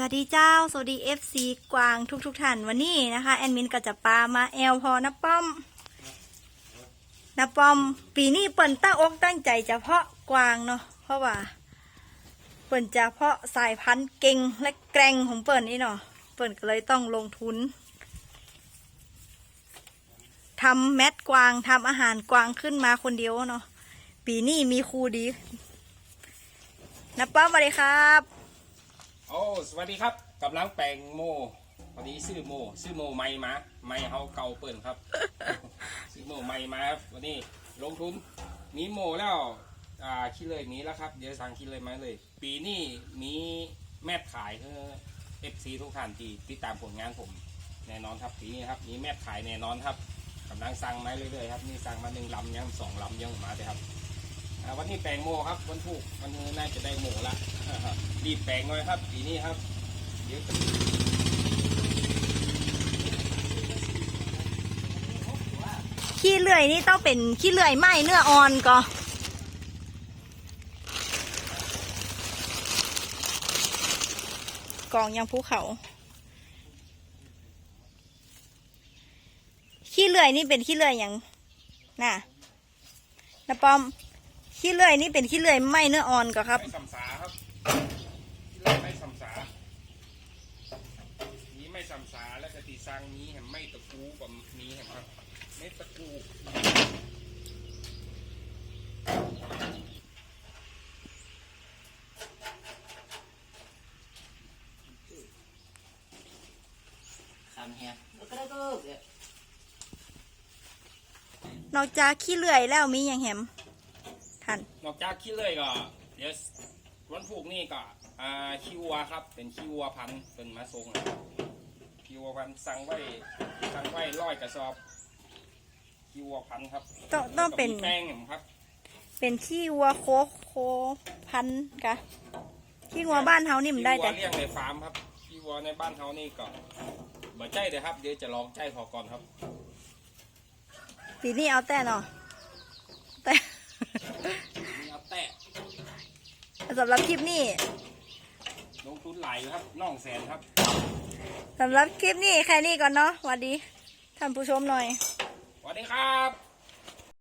สวัสดีเจ้า สวัสดี FC กวางทุกทุกท่านวันนี้นะคะ แอดมินก็จะปามาแอลพอนะป้อมนะป้อม ปีนี้เปิ่นตั้งอกตั้งใจจะเพาะกวางเนาะเพราะว่า เปิ่นจะเพาะสายพันธุ์เก่งและแกร่งของเปิ่นนี่เนาะเปิ่นก็เลยต้องลงทุนทำแมทกวางทำอาหารกวางขึ้นมาคนเดียวเนาะปีนี้มีครูดีนะป้อมสวัสดีครับ โอ้สวัสดีครับกำลังแปลงโมพอดีซื้อโมซื้อโมใหม่มาใหม่เฮาเก่าเปิ่นครับ ซื้อโมใหม่มาครับวันนี้ลงทุนมีโมแล้วอ่าคิดเลยมีแล้วครับเดี๋ยวสั่งคิดเลยมาเลย ปีนี้มีแมทขายเออฟซีทุกท่านที่ติดตามผลงานผมแน่นอนครับปีนี้ครับมีแมทขายแน่นอนครับกำลังสั่งไมาเรื่อยๆครับนี่สั่งมาหนึ่งลำยังสองลำยังมาเลยครับ อ่วันนี้แปลงโมครับวันพุกวันนี้น่าจะได้โมละรีบแปลงหน่อยครับปีนี้ครับเดี๋ยวขี้เลื่อยนี่ต้องเป็นขี้เลื่อยไหมเนื้ออ่อนก็กองยังภูเขา ขี้เลื่อยนี่เป็นขี้เลื่อยอย่างน่ะนะปอม ขี้เลื่อยนี่เป็นขี้เลื่อยไหมเนื้ออ่อนก็ครับไม่สัมสาครับที่เราไม่สัมสานี้ไม่สัมสาและกติซังนี้แหมไม่ตะกูกับนี้แหมครับไม่ตะกูคำเฮียแล้วก็ได้ก็เกิดนอกจากขี้เลื่อยแล้วมีอย่างแหม ท่าน นอกจากขี้เลยก็เดี๋ยววันผูกนี่ก็อ่าขี้วัวครับ เป็นขี้วัวพันธุ์เป็นมาทรงนะครับขี้วัวพันธุ์สั่งไว้สั่งไว้ร้อยกระสอบขี้วัวพันธุ์ครับต้องต้องเป็น กับมีแป้งแหมครับเป็นขี้วัวโคโคพันธุ์กะขี้วัวบ้านเฮานี่มันได้แต่ขี้วัวเลี้ยงในฟาร์มครับขี้วัวในบ้านเขานี่ก็บ่ใจเลยครับเดี๋ยวจะลองใจขอก่อนครับ ปีนี้เอาแต่เนาะแต่ นี่เอาแตะ สำหรับคลิปนี้ลงทุนหลายอยู่ครับน่องแสนครับสำหรับคลิปนี้แค่นี้ก่อนเนาะสวัสดีท่านผู้ชมหน่อยสวัสดีครับ